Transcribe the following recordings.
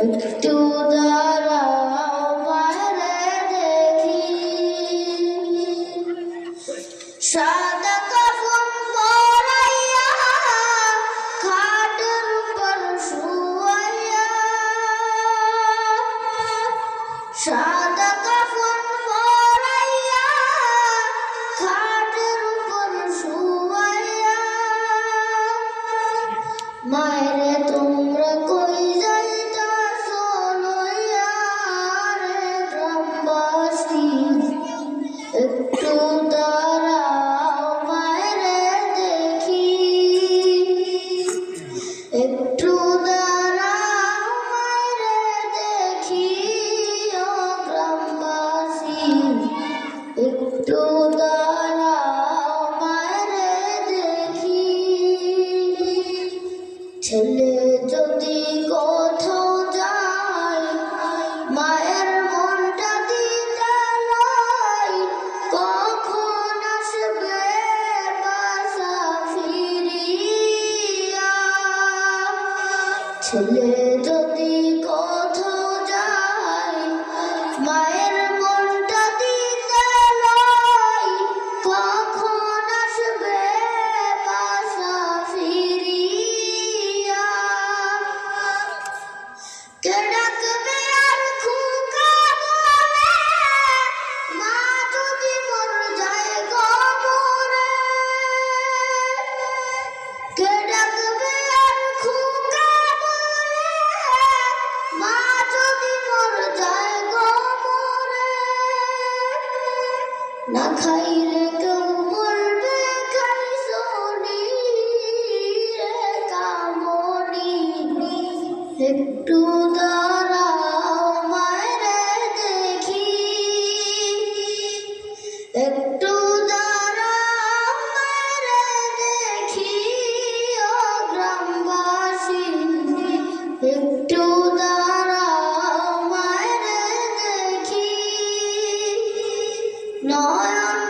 to the ছেলে যদি কোথাও যায় মায়ের মনটা দিতে লয় কখন আসবে বাসা ফিরিয়া? ছেলে 可以 No.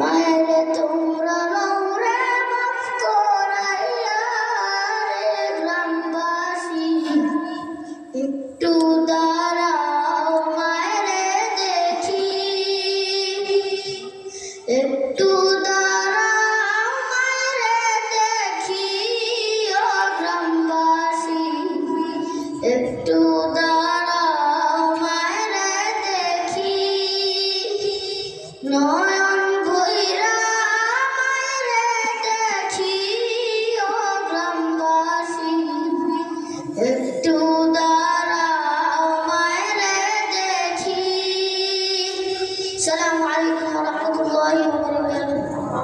মায়ের তোমরা রৌরে মুক্ত রে গ্রামবাসী। একটু দাঁড়াও মায়েরে দেখি। একটু দাঁড়াও মায়েরে দেখি, ও গ্রামবাসী। একটু দাঁড়াও